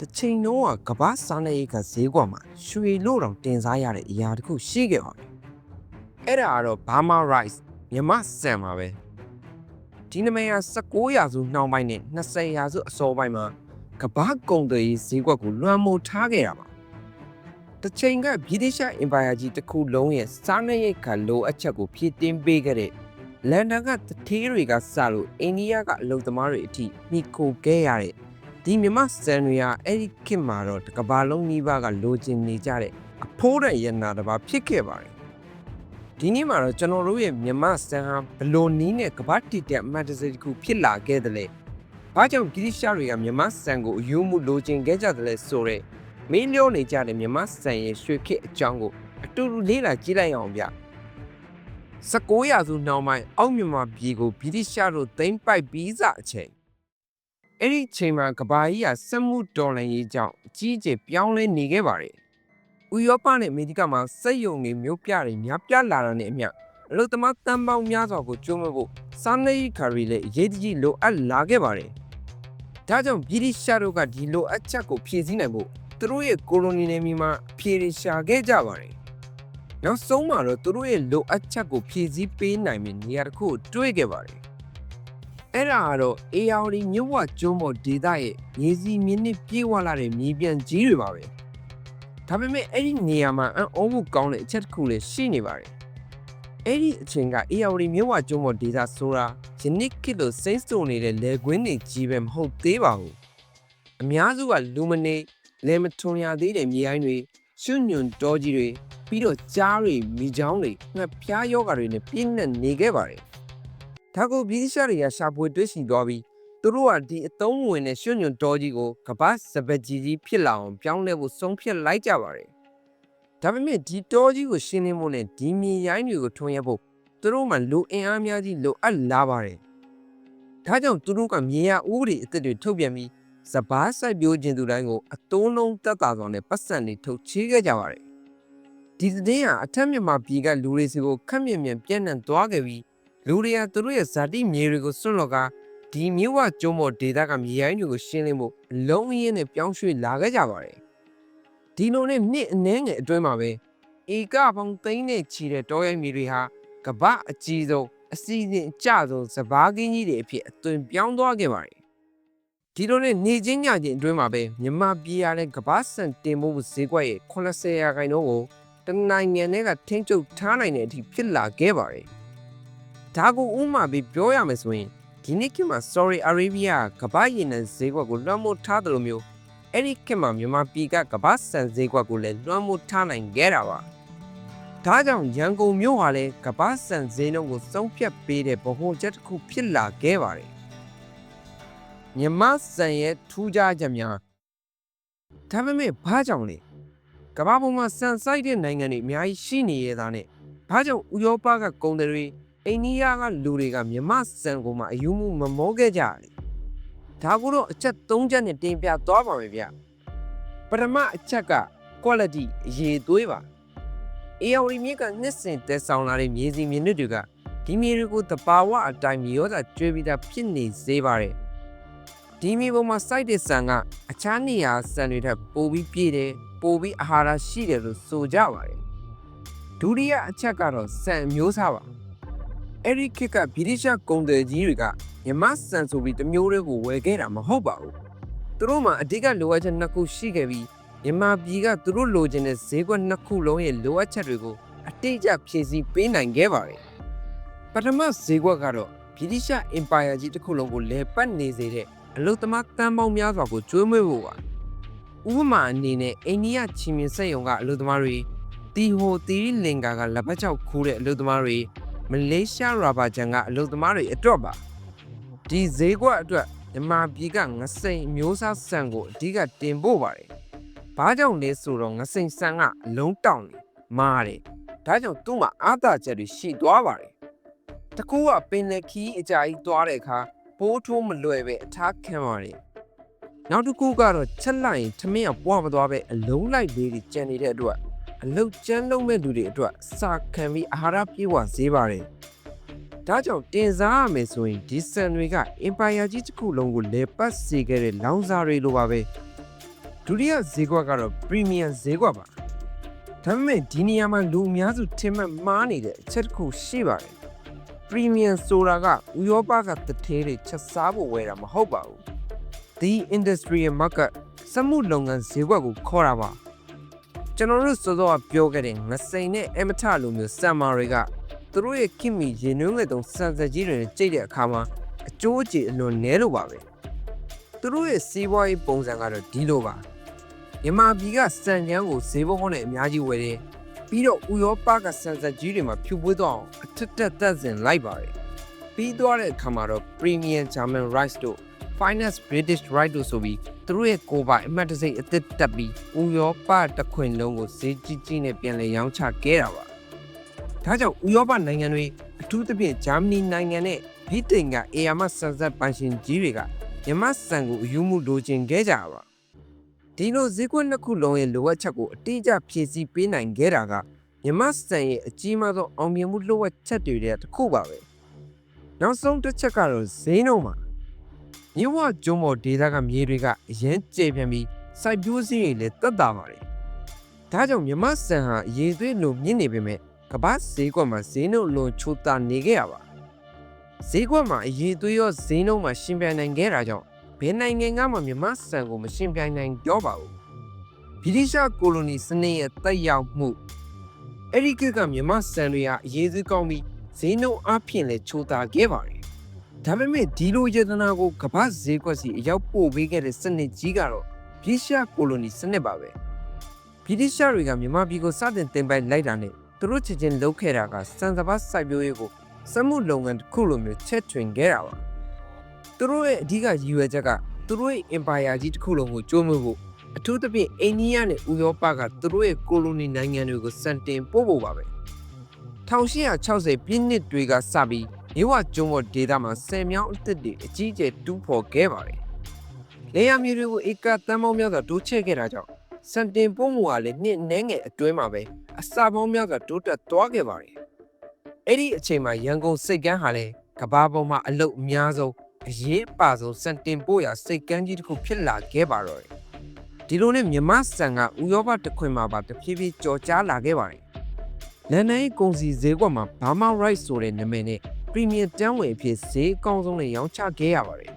တစ်ချိန်လုံးကကမ္ဘာစားနေရေးကဈေးကွက်မှာရွှေလို့တောင်တင်စားရတဲ့အရာတစ်ခုရှိခဲ့ပါမယ်အဲ့ဒါကတော့ Burma Rice မြန်မာစံပါပဲဒီနမည်က19ရာစုနှောင်းပိုင်းနဲ့20ရာစုအစောပိုင်းမှာကမ္ဘာကုန်သွယ်ရေးဈေးကွက်ကိုလွှမ်းမိုးထားခဲ့တာပါတစ်ချိန်ကဗြိတိရှအင်ပါယာကြီးတစ်ခုလုံးရဲ့စားနပ်ရိက္ခာလိုအပ်ချက်ကိုဖြည့်တင်းပေးခဲ့တဲ့လန်ဒန်ကတထေးတွေကစလို့အိန္ဒိယကအလုပ်သမားတွေအထိမိခိုခဲ့ရတဲ့ ဒီမြမစံတွေဟာအဲ့ဒီခေတ်မှာတော့တစ်ကမ္ဘာလုံးနီးပါးကလိုချင်နေကြတဲ့အဖိုးတဲ့ရနာတစ်ပါးဖြစ်ခဲ့ပါတယ်ဒီနေ့မှာတော့ကျွန်တော်တို့ရဲ့မြမစံဟာဘလို့နီးနဲ့ကမ္ဘာတီတဲ့အမှတ်တစတစ်ခုဖြစ်လာခဲ့တယ်လေဘာကြောင့်ဂိရိရှားတွေကမြမစံကိုအယူမှုလိုချင်ခဲ့ကြတယ်လဲဆိုတော့မင်းလျောနေကြတဲ့မြမစံရဲ့ရွှေခေတ်အကြောင်းကိုအတူတူလေ့လာကြည့်လိုက်အောင်ဗျ19ရာစုနှောင်းပိုင်းအောက်မြန်မာပြည်ကိုဗြိတိရှားတို့သိမ်းပိုက်ပြီးစအချိန် အဲ့ဒီအချိန်မှာကဘာကြီးကစက်မှုတော်လှန်ရေးကြောင့်အကြီးအကျယ်ပြောင်းလဲနေခဲ့ပါတယ်။ဥရောပနဲ့အမေရိကမှာစက်ယုံတွေမျိုးပြတွေများပြားလာတာနဲ့အမျှအလုသမားတန်ပေါင်းများစွာကိုကျိုးမဖို့စားနေခါရီလည်းအရေးတကြီးလိုအပ်လာခဲ့ပါတယ်။ဒါကြောင့်ဗြိတိရှားတို့ကဒီလိုအပ်ချက်ကိုဖြည့်ဆည်းနိုင်ဖို့သူတို့ရဲ့ကိုလိုနီနယ်မြေမှာဖြည့်ရရှာခဲ့ကြပါတယ်။နောက်ဆုံးမှာတော့သူတို့ရဲ့လိုအပ်ချက်ကိုဖြည့်ဆည်းပေးနိုင်မယ့်နေရာတစ်ခုကိုတွေ့ခဲ့ပါတယ်။ အဲ့ဒါကတော့ AR မြဝကျွန်းပေါ်ဒေသရဲ့မြေစီမြင်းနစ်ပြေးဝလာတဲ့မြေပြန်ကြီးတွေပါပဲဒါပေမဲ့အဲ့ဒီနေရာမှာအံ့ဩမှုကောင်းတဲ့အချက်တစ်ခုလည်းရှိနေပါတယ်အဲ့ဒီအချိန်က AR မြဝကျွန်းပေါ်ဒေသဆိုတာယနေ့ခေတ်လိုစိမ့်စုံနေတဲ့လေကွင်းတွေကြီးပဲမဟုတ်သေးပါဘူးအများစုကလူမနေလဲမထွန်ရသေးတဲ့မြေအိုင်းတွေရွှွညွန်တောကြီးတွေပြီးတော့ကြားတွေမိချောင်းတွေငှက်ဖျားယောဂါတွေနဲ့ပြည့်နှက်နေခဲ့ပါတယ် ဒါကိုဗြိတိရှတွေကရှာဖွေတွေ့ရှိသွားပြီးသူတို့ကဒီအသုံးဝင်တဲ့ရွှွညွန်တော်ကြီးကိုကပတ်စပက်ကြီးကြီးဖြစ်လာအောင်ပြောင်းလဲဖို့ဆုံးဖြတ်လိုက်ကြပါတယ်။ဒါပေမဲ့ဒီတော်ကြီးကိုရှင်းလင်းဖို့နဲ့ဒီမြေရိုင်းတွေကိုထွန်ရဖို့သူတို့မှလူအင်အားများကြီးလိုအပ်လာပါတယ်။ဒါကြောင့်သူတို့ကမြေယာဥပဒေအသစ်တွေထုတ်ပြန်ပြီးစပားစိုက်ပျိုးခြင်းသူတိုင်းကိုအတုံးလုံးတက်တာဆောင်နဲ့ပတ်စံတွေထုတ်ချေးခဲ့ကြပါတယ်။ဒီသတင်းဟာအထက်မြန်မာပြည်ကလူတွေစီကိုခက်မြင်မြင်ပြန့်နှံ့သွားခဲ့ပြီး လူတွေကသူတို့ရဲ့ဇာတိမြေတွေကိုစွန့်လော်ကဒီမြို့ဝကျုံးပေါ်ဒေသကမြေရိုင်းတွေကိုရှင်းလင်းဖို့အလုံးအရင်းနဲ့ပြောင်းရွှေ့လာခဲ့ကြပါတယ်။ဒီလိုနဲ့နှစ်အနည်းငယ်အတွင်းမှာပဲဧကပေါင်းသိန်းနဲ့ချီတဲ့တောရိုင်းမြေတွေဟာကမ္ဘာအကြီးဆုံးအစီအစဉ်အကျဆုံးစဘာကင်းကြီးတွေအဖြစ်အသွင်ပြောင်းသွားခဲ့ပါတယ်။ဒီလိုနဲ့နေချင်းညချင်းအတွင်းမှာပဲမြန်မာပြည်ရတဲ့ကမ္ဘာစံတင်ဖို့ဈေးကွက်ရဲ့80ရာခိုင်နှုန်းကိုတနိုင်ငံနဲ့ကထိန်းချုပ်ထားနိုင်တဲ့အထိဖြစ်လာခဲ့ပါတယ်။ ဒါကိုဥမာပြီးပြောရမယ်ဆိုရင်ဒီနေ့ခေတ်မှာ Saudi Arabia ကကမ္ဘာရည်နဲ့ဈေးကွက်ကိုလွှမ်းမိုးထားတယ်လို့မျိုးအဲ့ဒီခေတ်မှာမြန်မာပြည်ကကမ္ဘာစံဈေးကွက်ကိုလည်းလွှမ်းမိုးထားနိုင်ခဲ့တာပါဒါကြောင့်ရန်ကုန်မြို့ဟာလည်းကမ္ဘာစံဈေးနှုန်းကိုစုံဖြတ်ပေးတဲ့ဗဟိုချက်တစ်ခုဖြစ်လာခဲ့ပါတယ်မြန်မာစံရဲ့ထူးခြားချက်များဒါပေမဲ့ဘာကြောင့်လဲကမ္ဘာပေါ်မှာစံစိုက်တဲ့နိုင်ငံတွေအများကြီးရှိနေရတာနဲ့ဘာကြောင့်ဥရောပကကုန်တယ်တွေ အိန္ဒိယကလူတွေကမြမစံကိုမှအယူမှုမမောခဲ့ကြတယ်။ဒါကိုတော့အချက်၃ချက်နဲ့တင်ပြသွားပါမယ်ဗျ။ပထမအချက်က quality အရေးသွေးပါ။ AOD မြစ်ကနှစ်စဉ်တက်ဆောင်လာတဲ့မြေစီမြေနစ်တွေကဒီမြေတွေကိုတဘာဝအတိုင်းမြေရောသာကျွေးပြီးသားဖြစ်နေစေပါတယ်။ဒီမြေပေါ်မှာစိုက်တဲ့ဆန်ကအခြားနေရာဆန်တွေထက်ပိုပြီးပြည့်တယ်ပိုပြီးအာဟာရရှိတယ်လို့ဆိုကြပါတယ်။ဒုတိယအချက်ကတော့ဆန်အမျိုးအစားပါ။ အဲ့ဒီခေတ်ကဗြိတိရှကုန်တယ်ကြီးတွေကမြမစံဆိုပြီးတစ်မျိုးတည်းကိုဝယ်ခဲ့တာမဟုတ်ပါဘူးသူတို့မှာအဓိကလိုအပ်ချက်နှစ်ခုရှိခဲ့ပြီးမြမပြည်ကသူတို့လိုချင်တဲ့ဈေးကွက်နှစ်ခုလုံးရဲ့လိုအပ်ချက်တွေကိုအတိအကျဖြည့်ဆည်းပေးနိုင်ခဲ့ပါတယ်ပထမဈေးကွက်ကတော့ဗြိတိရှအင်ပါယာကြီးတစ်ခုလုံးကိုလဲပတ်နေစေတဲ့အလုသမားတန်ပေါင်းများစွာကိုကျွေးမွေးဖို့ပါဥပမာအနေနဲ့အိန္ဒိယချီမင်းစက်ရုံကအလုသမားတွေတီဟိုတီရီလင်္ကာကလက်ပတ်ချောက်ခူးတဲ့အလုသမားတွေ မလေးရှားရာဘာဂျန်ကအလုပ်သမားတွေအတွက်ပါဒီဈေးကွက်အတွက်မြန်မာပြည်ကငစိန်မျိုးစားဆန်ကိုအဓိကတင်ပို့ပါတယ်။ဘာကြောင့်လဲဆိုတော့ငစိန်ဆန်ကအလုံးတောင်နေမားတယ်။ဒါကြောင့်သူ့မှာအာသာချက်တွေရှိသွားပါတယ်။တကူကပင်လယ်ခီးအကြာကြီးသွားတဲ့အခါပိုးထိုးမလွယ်ပဲအထားခံပါတယ်။နောက်တစ်ခုကတော့ချက်လိုက်ရင်ထမင်းကပွားမသွားပဲအလုံးလိုက်လေးတွေကျန်နေတဲ့အတွက် အလုတ်ကျန်းလုံးမဲ့လူတွေအတွက်စာခံပြီးအာဟာရပြေဝဈေးပါတယ်။ဒါကြောင့်တင်စားရမယ်ဆိုရင်ဒီဆန်တွေကအင်ပါယာကြီးတစ်ခုလုံးကိုလေပတ်စေခဲ့တဲ့လောင်စာတွေလိုပါပဲဒုတိယဈေးကွက်ကတော့ premium ဈေးကွက်ပါဒါပေမဲ့ဒီနေရာမှာလူအများစုထင်မှတ်မှားနေတဲ့အချက်တစ်ခုရှိပါတယ် premium ဆိုတာကဥရောပကတထဲတွေချက်စားဖို့ဝယ်တာမဟုတ်ပါဘူး the industrial market စက်မှုလုပ်ငန်းဈေးကွက်ကိုခေါ်တာပါ ကျွန်တော်တို့စောစောကပြောခဲ့တဲ့ငစိန်နဲ့အမထလိုမျိုးစံမာတွေကသူတို့ရဲ့ခင်မီရေနွေးငယ်တုံစံစက်ကြီးတွေနဲ့ကြိတ်တဲ့အခါမှာအကျိုးအကျေအလွန်နည်းလို့ပါပဲသူတို့ရဲ့စီးပွားရေးပုံစံကတော့ဒီလိုပါမြန်မာပြည်ကစံချမ်းကိုဈေးဘုန်းနဲ့အများကြီးဝယ်တယ်ပြီးတော့ဥရောပကစံစက်ကြီးတွေမှာဖြူပွေးသွားအောင်အထက်တက်သက်စင်လိုက်ပါတယ်ပြီးသွားတဲ့အခါမှာတော့ premium German rice တို့ finance British right တို့ဆိုပြီးသူတို့ရဲ့ကိုယ်ပိုင်အမှတ်တစိမ့်အသစ်တက်ပြီးဥရောပတစ်ခွင်လုံးကိုဈေးကြီးကြီးနဲ့ပြန်လည်ရောင်းချခဲ့တာပါဒါကြောင့်ဥရောပနိုင်ငံတွေအထူးသဖြင့်ဂျာမနီနိုင်ငံနဲ့ဗြိတိန်ကအေယာမဆန်ဆက်ပိုင်ရှင်ကြီးတွေကမြန်မာစံကိုအယူမှုလိုချင်ခဲ့ကြပါဒီလိုဈေးကွက်နှစ်ခုလုံးရဲ့လိုအပ်ချက်ကိုအတိအကျဖြည့်ဆည်းပေးနိုင်ခဲ့တာကမြန်မာစံရဲ့အကြီးမားဆုံးအောင်မြင်မှုလိုအပ်ချက်တွေတဲ့တစ်ခုပါပဲနောက်ဆုံးတစ်ချက်ကတော့ဈေးနှုန်းပါ မြဝကျုံမော်ဒေတာကမြေတွေကအရင်ကျေပြန့်ပြီးစိုက်ပျိုးစည်းတွေလည်းတက်တာပါတယ်။ဒါကြောင့်မြမဆန်ဟာအရေးသွေးလိုမြင့်နေပေမဲ့ကမ္ဘာဈေးကွက်မှာဈေးနှုန်းလွန်ချိုးတာနေခဲ့ရပါ။ဈေးကွက်မှာအရေးသွေးရောဈေးနှုန်းမှာရှင်ပြိုင်နိုင်ခဲ့တာကြောင့်ဘယ်နိုင်ငံကမှမြမဆန်ကိုမရှင်ပြိုင်နိုင်တော့ပါဘူး။ဗြိတိရှကိုလိုနီစနစ်ရဲ့တက်ရောက်မှုအဲ့ဒီခေတ်ကမြမဆန်တွေဟာအရေးသွေးကောင်းပြီးဈေးနှုန်းအပြင်လည်းချိုးတာခဲ့ပါတယ် ဒါပေမဲ့ဒီလိုယတနာကိုကမ္ဘာဈေးကွက်စီအရောက်ပို့ပေးခဲ့တဲ့စနစ်ကြီးကတော့ဗြိတိရှကိုလိုနီစနစ်ပါပဲဗြိတိရှတွေကမြန်မာပြည်ကိုစတင်တင်ပိုင်လိုက်တာနဲ့သူတို့ချစ်ချင်းလုပ်ခဲ့တာကစံစပါးစိုက်ပျိုးရေးကိုစက်မှုလုပ်ငန်းတစ်ခုလိုမျိုးချက်ထွင်ခဲ့တာပါသူတို့ရဲ့အဓိကရည်ရွယ်ချက်ကသူတို့ရဲ့ empire ကြီးတစ်ခုလုံးကိုကျိုးမွေးဖို့အထူးသဖြင့်အိန္ဒိယနဲ့ဥရောပကသူတို့ရဲ့ကိုလိုနီနိုင်ငံတွေကိုစံတင်ပို့ဖို့ပါပဲ1860ပြည့်နှစ်တွေကစပြီး မြဝကျွန်းပေါ်ဒေသမှာဆယ်မြောင်းအသစ်တွေအကြီးအကျယ်တူးဖော်ခဲ့ပါတယ်။လေယာဉ်မြေတွေကိုဧကတန်းပေါင်းများစွာတိုးချဲ့ခဲ့တာကြောင့်စံတင်ပို့မှုကလည်းနှစ်နှဲငယ်အတွင်းမှာပဲအစာပေါင်းများစွာတိုးတက်သွားခဲ့ပါတယ်။အဲ့ဒီအချိန်မှာရန်ကုန်စိတ်ကမ်းဟာလည်းကဘာပေါ်မှာအလုတ်အများဆုံးအရေးအပါဆုံးစံတင်ပို့ရာစိတ်ကမ်းကြီးတစ်ခုဖြစ်လာခဲ့ပါတော့တယ်။ဒီလိုနဲ့မြမဆန်ကဥရောပတစ်ခွင်မှာပါတဖြည်းဖြည်းကြော်ကြားလာခဲ့ပါတယ်။လန်ဒန်၏ကုန်စည်ဈေးကွက်မှာ Burma Rice ဆိုတဲ့နာမည်နဲ့ premium တန်းဝင်အဖြစ်ဈေးအကောင်းဆုံးနဲ့ရောင်းချခဲ့ရပါတယ်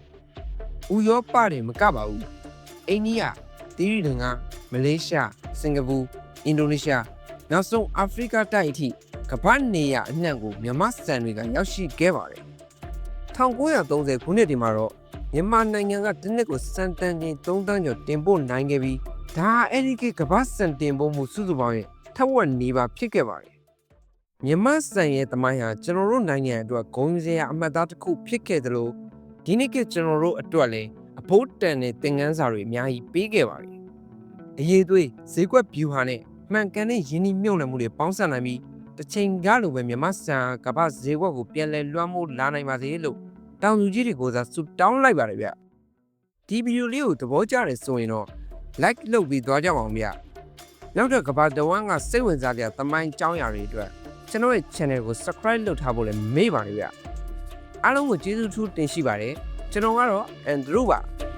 ။ဥရောပတွေမကပါဘူး။အိန္ဒိယ၊သီရိလင်္ကာ၊မလေးရှား၊စင်ကာပူ၊အင်ဒိုနီးရှားနောက်ဆုံးအာဖရိကတိုက်အထိကမ္ဘာနေရအနှံ့ကိုမြန်မာစံတွေကရောက်ရှိခဲ့ပါတယ်။1930ခုနှစ်ဒီမှာတော့မြန်မာနိုင်ငံကတစ်နှစ်ကိုစံတန်ချိန်3တန်းကျော်တင်ပို့နိုင်ခဲ့ပြီးဒါဟာအဲ့ဒီကကမ္ဘာစံတင်ပို့မှုစုစုပေါင်းရဲ့ထက်ဝက်နေပါဖြစ်ခဲ့ပါတယ်။ မြန်မာစံရဲ့တမိုင်းဟာကျွန်တော်တို့နိုင်ငံအတွက်ဂုဏ်ယူစရာအမှတ်အသားတစ်ခုဖြစ်ခဲ့တယ်လို့ဒီနေ့ကကျွန်တော်တို့အတွက်လည်းအဖို့တန်တဲ့သင်ခန်းစာတွေအများကြီးပေးခဲ့ပါတယ်။အရေးသွေးဈေးကွက် view ဟာနဲ့မှန်ကန်တဲ့ယင်းနှိမြုံနယ်မှုတွေပေါင်းစပ်နိုင်ပြီးတစ်ချိန်ကလိုပဲမြန်မာစံကမ္ဘာဈေးကွက်ကိုပြန်လည်လွှမ်းမိုးလာနိုင်ပါစေလို့တောင်သူကြီးတွေကိုသာဆုတောင်းလိုက်ပါတယ်ဗျ။ဒီဗီဒီယိုလေးကိုသဘောကျတယ်ဆိုရင်တော့ like လုပ်ပြီးသွားကြပါအောင်ဗျ။နောက်တော့ကမ္ဘာတဝန်းကစိတ်ဝင်စားကြတဲ့သမိုင်းကြောင်းရာတွေအတွက် ကျွန်တော်ရဲ့ channel ကို subscribe လုပ်ထားဖို့လည်းမေ့ပါနဲ့ဗျ။အားလုံးကိုကျေးဇူးထူးတင်ရှိပါတယ်။ကျွန်တော်ကတော့ Andrew ပါ။